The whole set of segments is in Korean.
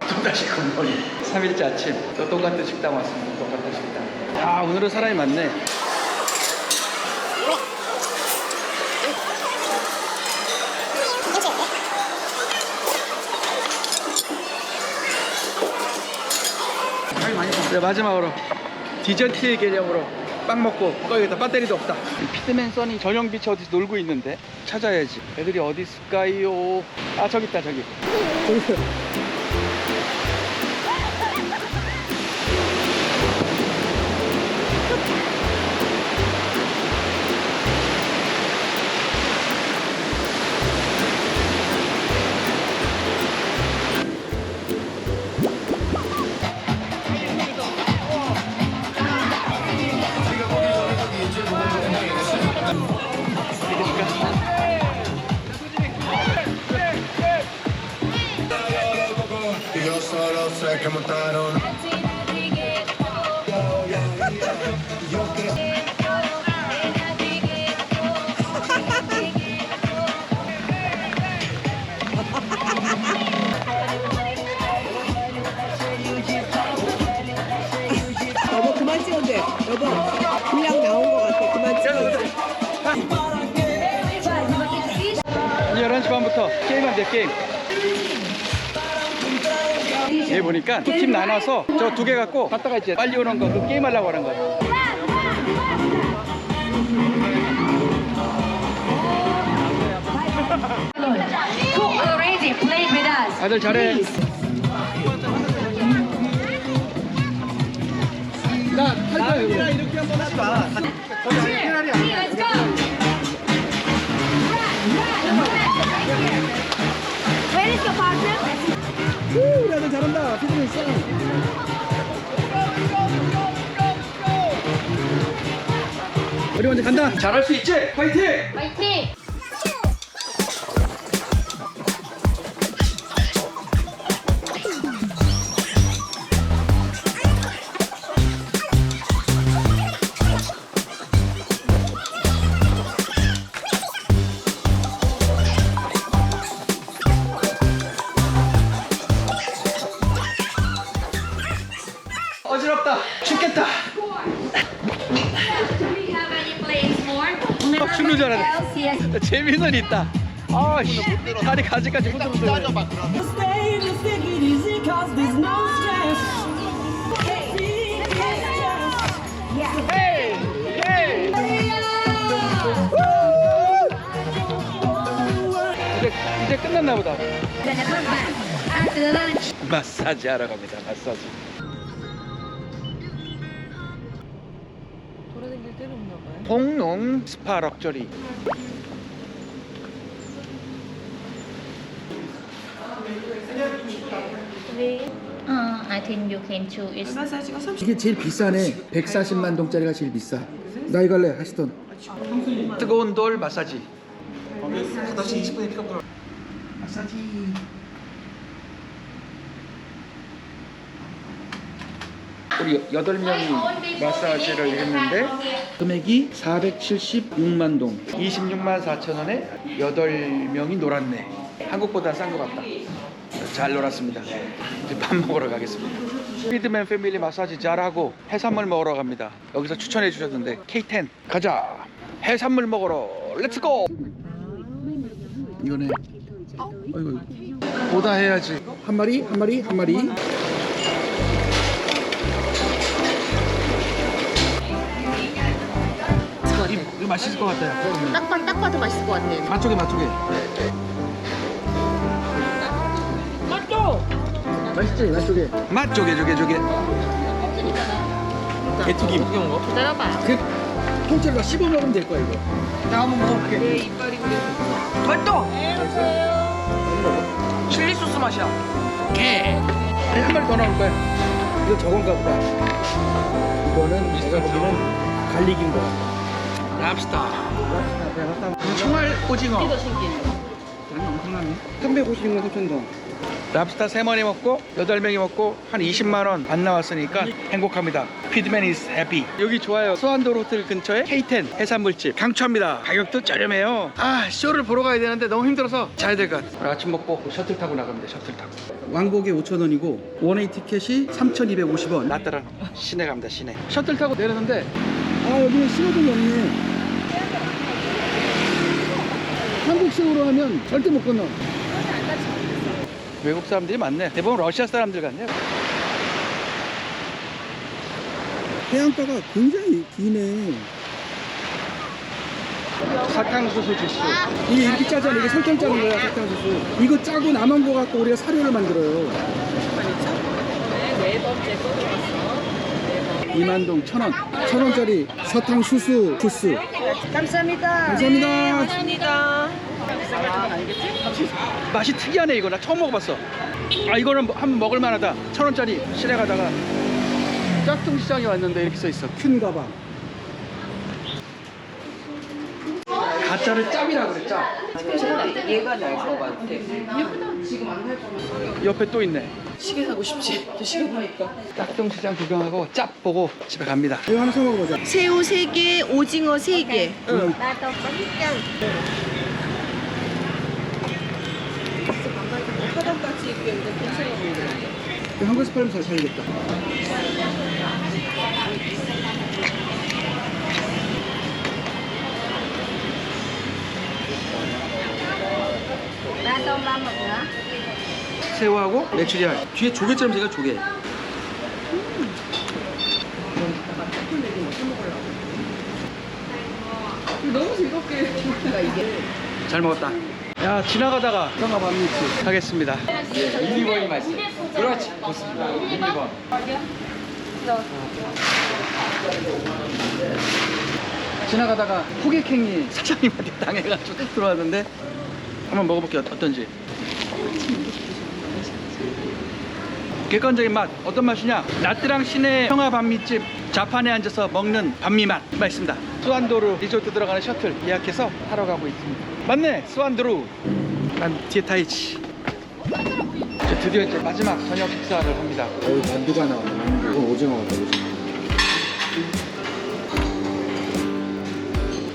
또다시 굿모닝 3일째 아침. 또 똑같은 식당 왔습니다. 똑같은 식당. 아 오늘은 사람이 많네. 네, 마지막으로 디저트의 개념으로 빵 먹고 꺼야겠다 배터리도 없다. 이 피드맨 써니 전용 비치 어디서 놀고 있는데 찾아야지. 애들이 어디 있을까요? 아 저기 있다 저기 que montaron. 여보 그만 찍어도 돼. 여보 분량 나온 것 같아. 그만 찍어도 돼. 11시 반부터 게임한대 게임 얘 보니까 두 팀 나눠서 저 두 개 갖고 갔다가 이제 빨리 오는 거 그 게임 하려고 하는 거야 Who already played with us? 아들 잘해. 나 이거 이렇게 한번 하자 Here, let's go. Run, 우리 아들 잘한다 피드맨 있어 우리 먼저 간다 잘할 수 있지? 파이팅! 어지 럽다 죽겠다 Do we have any players more? 어, 죽는 줄 알았네. 재미는 있다 아 씨 다리 가지까지 stress. 이제, 이제 끝났나 보다. 마사지 하러 갑니다 마사지 봉농 스파 럭저리. Uh, I think you can choose. It. 마사지가 30. 이게 제일 비싸네. 140만 동짜리가 제일 비싸. 나 이거 할래 하시던. 뜨거운 돌 마사지. 다시 20분에 픽업 들어. 마사지 우리 8명이 마사지를 했는데 금액이 476만 동. 26만 4천 원에 8명이 놀았네. 한국보다 싼 것 같다. 잘 놀았습니다. 이제 밥 먹으러 가겠습니다. 피드맨 패밀리 마사지 잘하고 해산물 먹으러 갑니다. 여기서 추천해 주셨는데 K10 가자! 해산물 먹으러 렛츠고 이거네. 어이구 보다 해야지. 한 마리 한 마리 한 마리 이- 이거 맛있을 것 같아요. 딱, 봐- 딱 봐도 맛있을 것 같아. 맛쪽에 맛쪽에. 맛도. 맛있지 맛쪽에. 맛쪽에 저게 저게. 개튀김. 기다려봐. 그 통째로 다 씹어 먹으면 될 거야 이거. 나 한번 먹어볼게. 내 이빨이 그래. 맛도. 칠리 소스 맛이야. 아니 한 마리 더 나올 거야. 이거 저건가 보다. 이거는 제가 보기에는 갈릭인 거 랍스타 랍스타 총알 오징어. 이거 신기해. 양이 엄청나네. 350만 3천 동 랍스타 세 마리 먹고 여덟 명이 먹고 한 20만 원 안 나왔으니까 행복합니다. 피드맨 is happy. 여기 좋아요. 수완도로 호텔 근처에 K10 해산물집 강추합니다. 가격도 저렴해요. 아 쇼를 보러 가야 되는데 너무 힘들어서 자야 될 것 같아. 오늘 아침 먹고 셔틀 타고 돼. 셔틀 타고. 왕복이 5천 원이고 원웨이 티켓이 3,250원. 나 따라 시내 갑니다. 시내. 셔틀 타고 내렸는데 아 여기는 신호등이 없네. 한국식으로 하면 절대 못 건너. 외국 사람들이 많네. 대부분 러시아 사람들 같네. 해안가가 굉장히 기네. 사탕수수 주스. 이게 이렇게 짜잖아. 이게 설탕 짜는 거야, 사탕수수. 이거 짜고 남은 거 갖고 우리가 사료를 만들어요. 네 번째 또 들어왔어. 이만동 천 원. 천 원짜리 사탕수수 주스. 감사합니다. 감사합니다. 감사합니다. 맛이 특이하네 이거 나 처음 먹어봤어 아 이거는 뭐- 한번 먹을 만하다 천 원짜리 시내 가다가 짝퉁 시장에 왔는데 이렇게 써 있어 큰 가방 가짜를 짭이라 그래 짭 얘가 날것 같아. 옆에 또 있네 시계 사고 싶지. 저 시계 보니까. 짝퉁 시장 구경하고 짭 보고 집에 갑니다 이거 하나 사 먹어보자 새우 3개, 오징어 3개. 응. 화장같이 입게 이제 괜찮아. 한국에서 팔면 잘 살겠다. 새우하고 메추리알 뒤에 조개처럼 생긴 조개 너무 즐겁게 그러니까 이게 잘 먹었다. 야 지나가다가 밤미치 가겠습니다. 1, 2번이 맛있어. 그렇지. 좋습니다. 1, 2번. 지나가다가 호객행위 사장님한테 당해가지고 들어왔는데 한번 먹어볼게요. 어떤지. 객관적인 맛 어떤 맛이냐? 나트랑 시내 평화 반미집 자판에 앉아서 먹는 반미 맛 맛있습니다. 수안도르 리조트 들어가는 셔틀 예약해서 타러 가고 있습니다. 맞네, 수안도르. 난 뒤에 타 있지. 이제 드디어 이제 마지막 저녁 식사를 합니다. 여기 만두가 나왔네. 이건 오징어 같다. 오징어.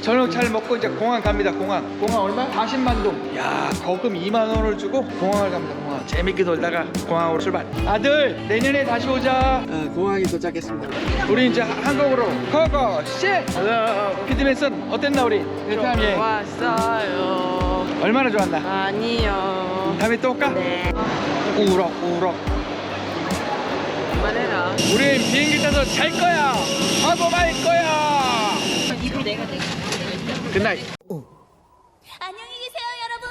저녁 잘 먹고 이제 공항 갑니다. 공항. 공항 얼마? 40만 동. 야, 거금 2만 원을 주고 공항을 갑니다. 공항. 재밌게 놀다가 공항으로 출발. 아들, 내년에 다시 오자. 공항에 도착했습니다. 우리 이제 한국으로 고고 씨. 피드맨슨 어땠나 우리 베트남 여행? 왔어요. 얼마나 좋았나? 아니요. 다음에 또 올까? 네. 우럭 우럭. 그만해라. 우린 비행기 타서 잘 거야. 하고 말 거야. 입을 내가. 굿나잇. 안녕히 계세요, 여러분.